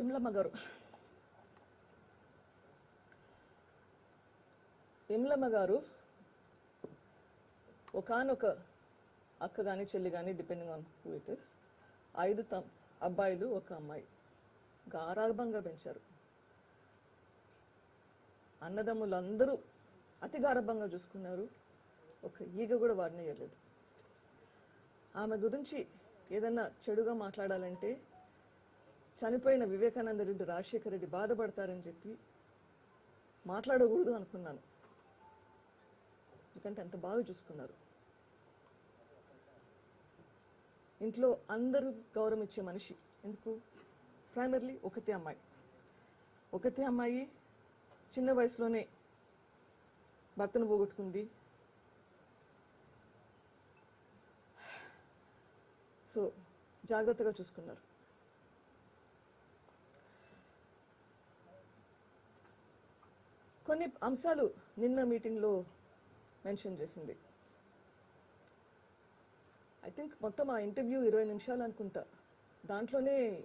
విమలమ్మ గారు. విమలమ్మ గారు ఒకనొక అక్క కానీ చెల్లి కానీ depending on who it is ఐదు త అబ్బాయిలు ఒక అమ్మాయి గారాభంగా పెంచారు. అన్నదమ్ములందరూ అతి గారభంగా చూసుకున్నారు. ఒక ఈగ కూడా వాడినేయలేదు. ఆమె గురించి ఏదన్నా చెడుగా మాట్లాడాలంటే చనిపోయిన వివేకానంద రెడ్డి రాజశేఖర రెడ్డి బాధపడతారని చెప్పి మాట్లాడకూడదు అనుకున్నాను. ఎందుకంటే అంత బాగా చూసుకున్నారు. ఇంట్లో అందరూ గౌరవం ఇచ్చే మనిషి. ఎందుకు? ప్రైమర్లీ ఒకతే అమ్మాయి. ఒకతే అమ్మాయి చిన్న వయసులోనే భర్తను పోగొట్టుకుంది. సో జాగ్రత్తగా చూసుకున్నారు. కొన్ని అంశాలు నిన్న మీటింగ్లో మెన్షన్ చేసింది. ఐ థింక్ మొత్తం ఆ ఇంటర్వ్యూ ఇరవై నిమిషాలు అనుకుంటా. దాంట్లోనే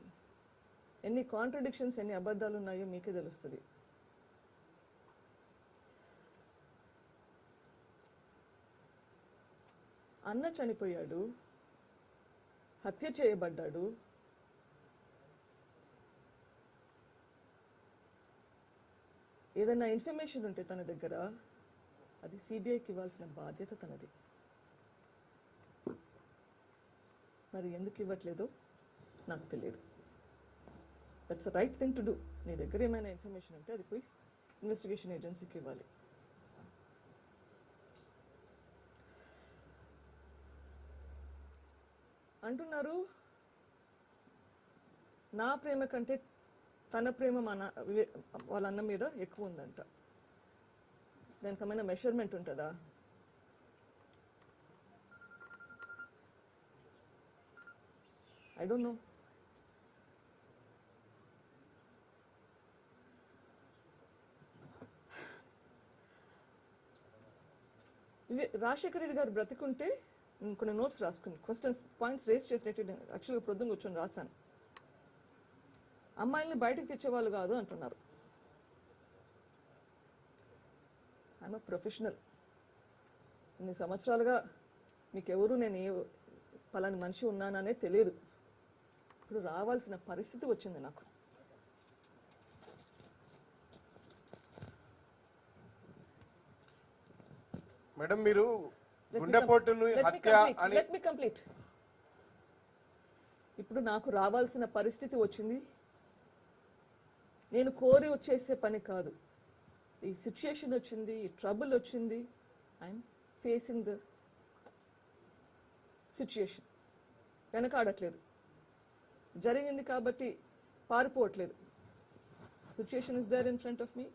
ఎన్ని కాంట్రడిక్షన్స్ ఎన్ని అబద్ధాలు ఉన్నాయో మీకే తెలుస్తుంది. అన్న చనిపోయాడు హత్య చేయబడ్డాడు ఏదైనా ఇన్ఫర్మేషన్ ఉంటే తన దగ్గర అది సిబిఐకి ఇవ్వాల్సిన బాధ్యత తనది. మరి ఎందుకు ఇవ్వట్లేదో? నాకు తెలియదు. That's right thing to do నీ దగ్గర ఏమైనా ఇన్ఫర్మేషన్ ఉంటే అది పోయి ఇన్వెస్టిగేషన్ ఏజెన్సీకి ఇవ్వాలి. అంటున్నారు నా ప్రేమ కంటే తన ప్రేమ మన వివే- వాళ్ళ అన్న మీద ఎక్కువ ఉందంట. దానికి ఏమైనా మెషర్మెంట్ ఉంటుందా I don't know Rajasekhara Reddy గారు బ్రతికుంటే కొన్ని నోట్స్ రాసుకుని క్వశ్చన్స్ పాయింట్స్ రేస్ చేసినట్టు నేను యాక్చువల్గా ప్రొద్దున కూర్చొని రాశాను. అమ్మాయిల్ని బయటకు తెచ్చేవాళ్ళు కాదు అంటున్నారు. ఐఎమ్ ప్రొఫెషనల్ ఇన్ని సంవత్సరాలుగా మీకెవరు నేను ఏ పలాని మనిషి ఉన్నాననే తెలియదు. ఇప్పుడు రావాల్సిన పరిస్థితి వచ్చింది నాకు. మేడం మీరు గుండెపోటును హత్య అని లెట్ మీ కంప్లీట్ ఇప్పుడు నాకు రావాల్సిన పరిస్థితి వచ్చింది. నేను కోరి వచ్చేసే పని కాదు. ఈ సిచ్యుయేషన్ వచ్చింది ఈ ట్రబుల్ వచ్చింది ఐఎమ్ ఫేసింగ్ ద సిచ్యుయేషన్ వెనకాడట్లేదు. జరిగింది కాబట్టి పారిపోవట్లేదు. Situation is there in front of me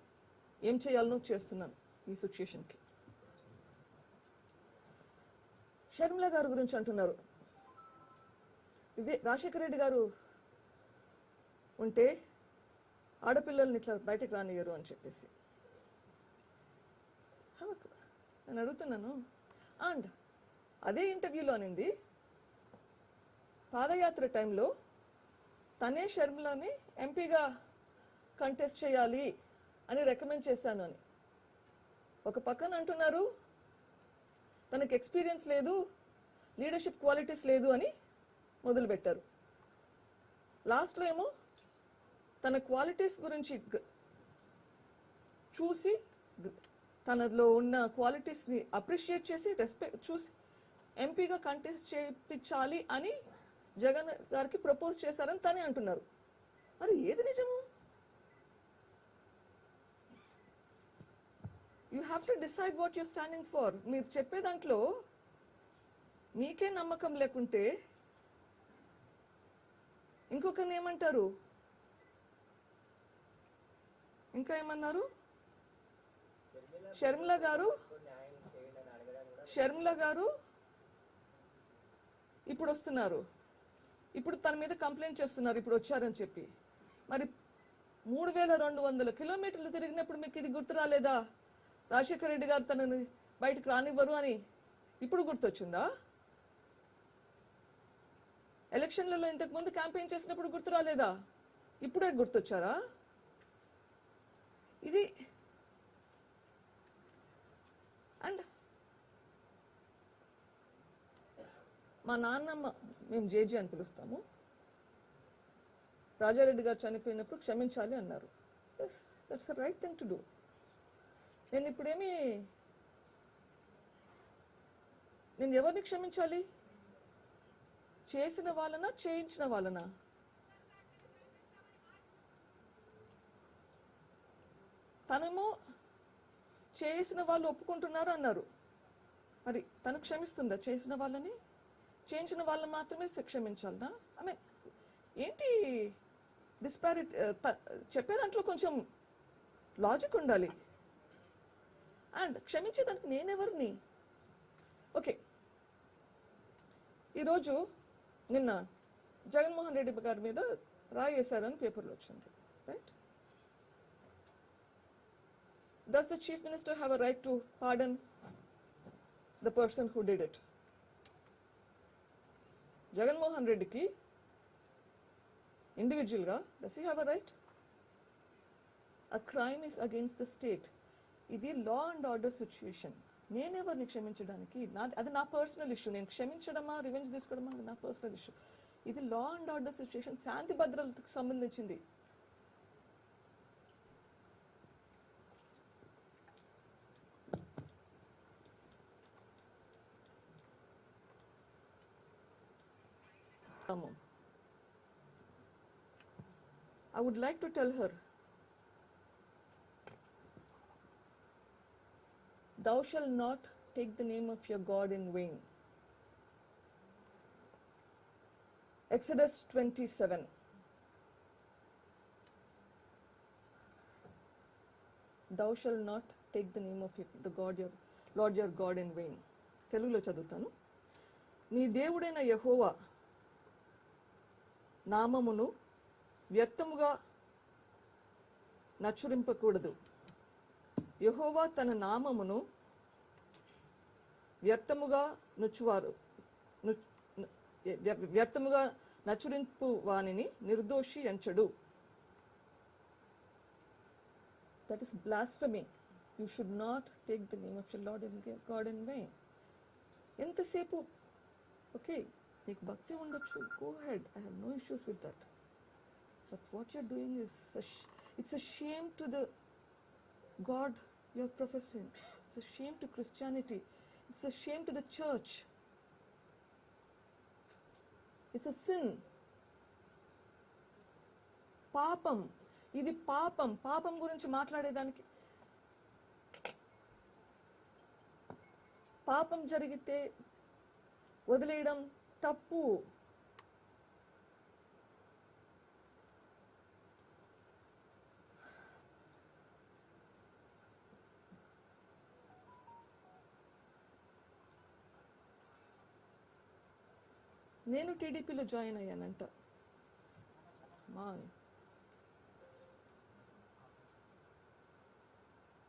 ఏం చేయాలనో చేస్తున్నాను ఈ సిచ్యుయేషన్కి షర్మిల గారి గురించి అంటున్నారు. ఇదే రాజశేఖర రెడ్డి గారు ఉంటే ఆడపిల్లల్ని ఇట్లా బయటకు రానియరు అని చెప్పేసి. నేను అడుగుతున్నాను. అండ్ అదే ఇంటర్వ్యూలో అనింది పాదయాత్ర టైంలో తనే షర్మిలని ఎంపీగా కంటెస్ట్ చేయాలి అని రికమెండ్ చేశాను అని. ఒక పక్కన అంటున్నారు తనకి ఎక్స్పీరియన్స్ లేదు లీడర్షిప్ క్వాలిటీస్ లేదు అని మొదలుపెట్టారు. లాస్ట్లో ఏమో తన క్వాలిటీస్ గురించి చూసి తనలో ఉన్న క్వాలిటీస్ని అప్రిషియేట్ చేసి రెస్పెక్ట్ చూసి ఎంపీగా కంటెస్ట్ చేయించాలి అని జగన్ గారికి ప్రపోజ్ చేశారని తనే అంటున్నారు. మరి ఏది నిజము? You have to decide what you standing for మీరు చెప్పే దాంట్లో మీకే నమ్మకం లేకుంటే ఇంకొకరిని ఏమంటారు? ఇంకా ఏమన్నారు? షర్మిల గారు? షర్మిల గారు? ఇప్పుడు వస్తున్నారు. ఇప్పుడు తన మీద కంప్లైంట్ చేస్తున్నారు ఇప్పుడు వచ్చారని చెప్పి. మరి మూడు వేల రెండు వందల కిలోమీటర్లు తిరిగినప్పుడు మీకు ఇది గుర్తు రాలేదా? రాజశేఖర రెడ్డి గారు తనని బయటకు రానివ్వరు అని ఇప్పుడు గుర్తొచ్చిందా? ఎలక్షన్లలో ఇంతకు ముందు క్యాంపెయిన్ చేసినప్పుడు గుర్తు రాలేదా? ఇప్పుడే గుర్తొచ్చారా? ఇది. అండ్ మా నాన్నమ్మ మేము జేజీ అని పిలుస్తాము. రాజారెడ్డి గారు చనిపోయినప్పుడు క్షమించాలి అన్నారు. Yes that's right thing to do నేను ఇప్పుడేమి నేను ఎవరిని క్షమించాలి? చేసిన వాళ్ళనా చేయించిన వాళ్ళనా? తనేమో చేసిన వాళ్ళు ఒప్పుకుంటున్నారు అన్నారు. మరి తను క్షమిస్తుందా? చేసిన వాళ్ళని? చేయించిన వాళ్ళని మాత్రమే క్షమించాలనా? ఐ మీన్ ఏంటి డిస్పారిటీ చెప్పే దాంట్లో కొంచెం లాజిక్ ఉండాలి. అండ్ క్షమించేదానికి నేనెవరిని? ఓకే ఈరోజు నిన్న జగన్మోహన్ రెడ్డి గారి మీద రాయి వేశారని పేపర్లో వచ్చింది. Right Does the chief minister have a right to pardon the person who did it? Jaganmohan రెడ్డికి ఇండివిజువల్గా does he have a right a crime is against the state ఇది లా అండ్ ఆర్డర్ సిచ్యుయేషన్ నేనెవరిని క్షమించడానికి? నా అది నా personal issue నేను క్షమించడమా revenge తీసుకోవడమా అది నా పర్సనల్ ఇష్యూ ఇది లా అండ్ ఆర్డర్ సిచ్యుయేషన్ శాంతి భద్రతకు సంబంధించింది. Tamam. I would like to tell her, Thou shalt not take the name of your God in vain. Exodus 27. Thou shalt not take the name of your, the God your Lord your God in vain. తెలుగులో చదువుతాను నీ దేవుడైన యహోవా నామమును వ్యర్థముగా నచురింపకూడదు. యహోవా తన నామమును వ్యర్థముగా నుచ్చువారు. వ్యర్థముగా నచురింపు వానిని నిర్దోషి ఎంచడు. That is blasphemy you should not take the name of your lord in god in vain ఎంతసేపు? ఓకే నీకు భక్తి ఉండొచ్చు. Go head I have no issues with that but what you're doing is it's a shame to the god your profession it's a shame to Christianity it's a shame to the church it's a sin పాపం. ఇది పాపం. పాపం గురించి మాట్లాడేదానికి పాపం జరిగితే వదిలేయడం తప్పు. నేను టీడీపీలో జాయిన్ అయ్యానంట. మా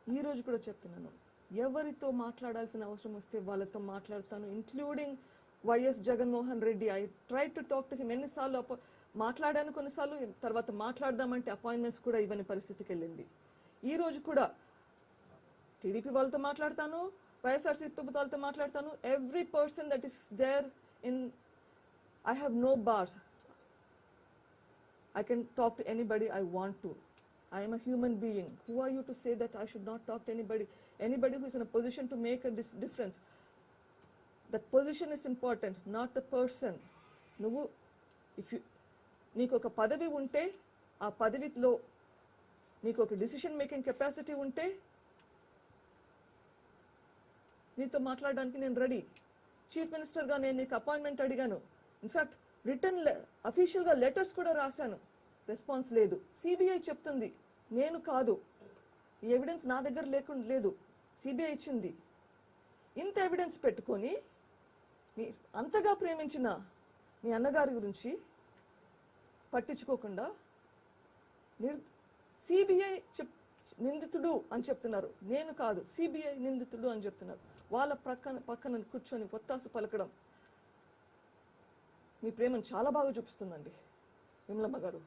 ఈ రోజు కూడా చెప్తున్నాను. ఎవరితో మాట్లాడాల్సిన అవసరం వస్తే వాళ్ళతో మాట్లాడతాను including YS Jaganmohan Reddy I try to talk to him ఎన్నిసార్లు అప- మాట్లాడాను కొన్నిసార్లు తర్వాత మాట్లాడదామంటే అపాయింట్మెంట్స్ కూడా ఇవ్వని పరిస్థితికి వెళ్ళింది ఈ రోజు కూడా టీడీపీ వాళ్ళతో మాట్లాడతాను వైఎస్ఆర్సీపీ వాళ్ళతో మాట్లాడతాను every person that is there in I have no bars I can talk to anybody I want to. I am a human being. Who are you to say that I should not talk to anybody? Anybody who is in a position to make a dis- difference. That position is important not the person నువ్వు if you నీకు ఒక పదవి ఉంటే ఆ పదవిలో నీకు ఒక decision making capacity ఉంటే నీతో మాట్లాడడానికి నేను రెడీ చీఫ్ మినిస్టర్గా నేను నీకు అపాయింట్మెంట్ అడిగాను. ఇన్ఫాక్ట్ రిటర్న్ అఫీషియల్గా లెటర్స్ కూడా రాశాను. రెస్పాన్స్ లేదు. సిబిఐ చెప్తుంది. నేను కాదు. ఈ ఎవిడెన్స్ నా దగ్గర లేకుండా లేదు. సిబిఐ ఇచ్చింది. ఇంత ఎవిడెన్స్ పెట్టుకొని మీ అంతగా ప్రేమించిన మీ అన్నగారి గురించి పట్టించుకోకుండా నిర్ సిబిఐ చెప్ నిందితుడు అని చెప్తున్నారు. నేను కాదు సిబిఐ నిందితుడు అని చెప్తున్నారు. వాళ్ళ ప్రక్కన పక్కన కూర్చొని ఒత్తాసు పలకడం మీ ప్రేమను చాలా బాగా చూపిస్తుందండి. విమలమ్మ గారు.